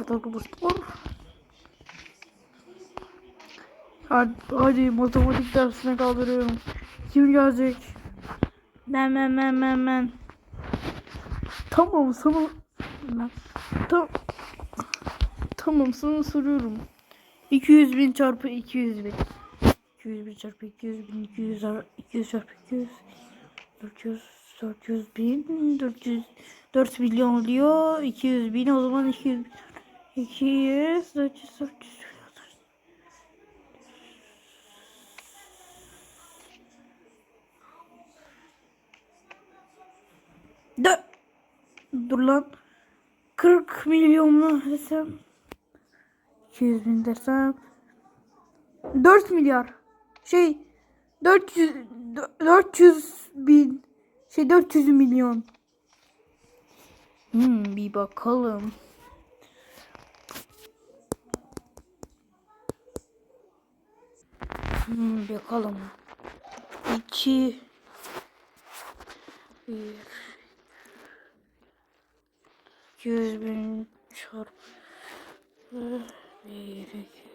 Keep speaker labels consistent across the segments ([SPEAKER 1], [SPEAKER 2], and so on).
[SPEAKER 1] Evet arkadaşlar. Hadi, hadi matematik dersine kaldırıyorum. Kim gelecek? Ben ben ben ben ben. Tamam sana ben. Tamam. Tamam sana soruyorum. 200 bin çarpı 200 bin. 200 bin çarpı 200 bin 200 ar- 200 çarpı 200 400 400 bin 400 4 milyon oluyor 200 bin o zaman 200 200 400 400 Dö Dur lan. 40 milyon mu desem 200 bin desem. 4 milyar. Şey 400 400 bin. Şey 400 milyon. Hmm, bir bakalım hmm, bakalım 2 1 200 bin çarpı 1 2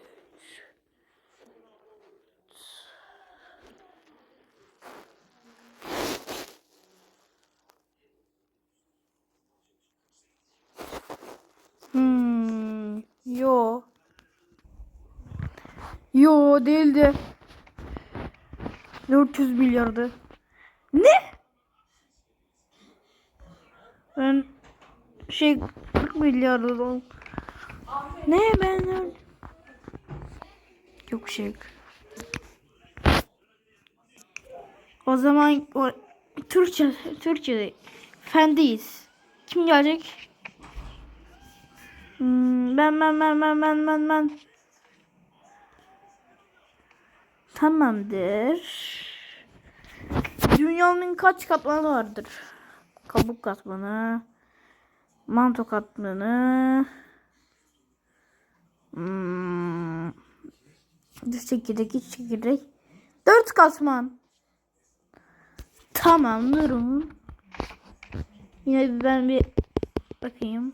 [SPEAKER 1] Hmm, yo. Yo değildi. 400 milyardı. Ne? Ben şey 40 milyardı lan. Ne ben Yok şey. O zaman o Türkçe Türkçe fendeyiz. Kim gelecek? Hmm, ben ben ben ben ben ben ben. Tamamdır. Dünyanın kaç katmanı vardır? Kabuk katmanı, manto katmanı, hmm, dış çekirdek, iç çekirdek, dört katman. Tamam, durun. Yine ben bir bakayım.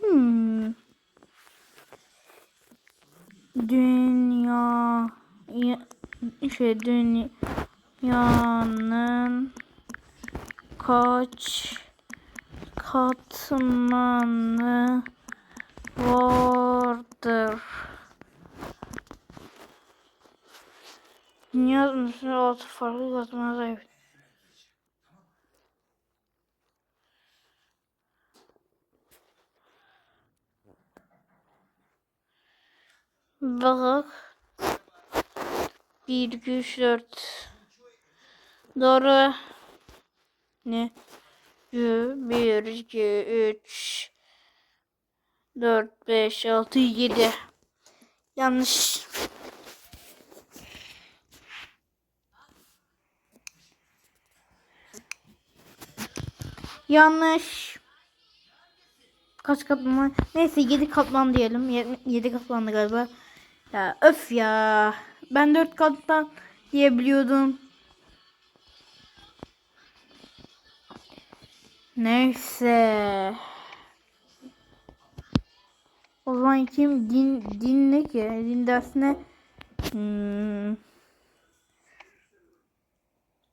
[SPEAKER 1] Hmm. Dünya ya- şey dünyanın kaç katmanı vardır? Dünya altı farklı katmana sahip. Bak. 1, 2, 3, 4. Doğru. Ne? 1, 2, 3, 4, 5, 6, 7. Yanlış. Yanlış. Kaç katman? Neyse 7 katman diyelim. 7 katmandı galiba. Ya öf ya. Ben 4 kattan diyebiliyordum. Neyse. O zaman kim din din ne ki? Din dersine hmm.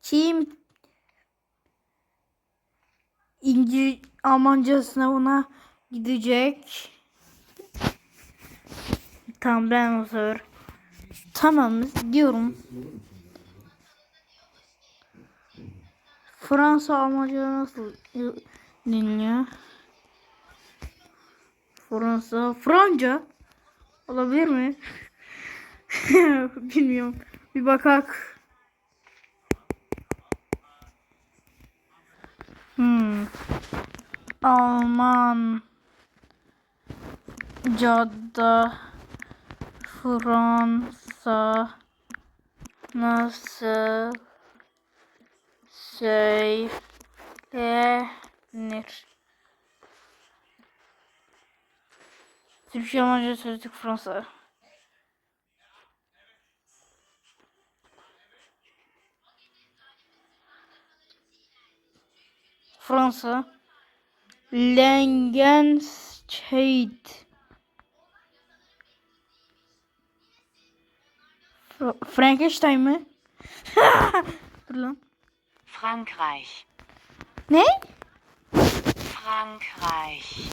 [SPEAKER 1] Kim İngiliz Almanca sınavına gidecek. Tamam ben o sefer. Tamam diyorum. Fransa Almanca nasıl dinliyor? Fransa Franca olabilir mi? Bilmiyorum. Bir bakak. Hmm. Alman Cada Fransa nasıl söylenir? Türkçe Almanca sözlük Fransa. Fransa Langenscheidt. Frankenstein mi? Dur lan.
[SPEAKER 2] Frankreich.
[SPEAKER 1] Ne?
[SPEAKER 2] Frankreich.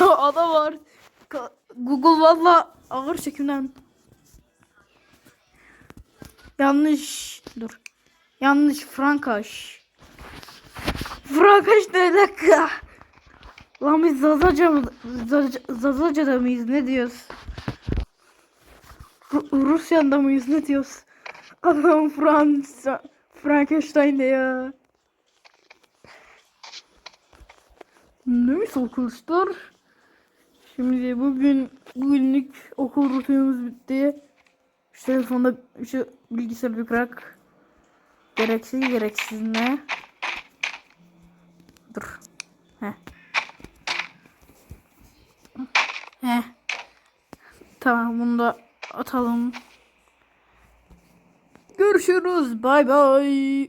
[SPEAKER 1] Ada var. Google valla ağır çekimden. Yanlış. Dur. Yanlış Frankaş. Frankaş ne dakika? Lan biz Zazaca'da mıyız? Ne diyoruz? Ru- Rusya'da mıyız? Ne diyoruz? Adam Fransa. Frankenstein de ya. Neyse arkadaşlar. Şimdi bugün bugünlük okul rutinimiz bitti. Şu telefonda şu bilgisayarı bir bırak. Gereksiz gereksiz ne? Dur. Heh. Heh. Tamam bunu da atalım. Görüşürüz. Bay bay.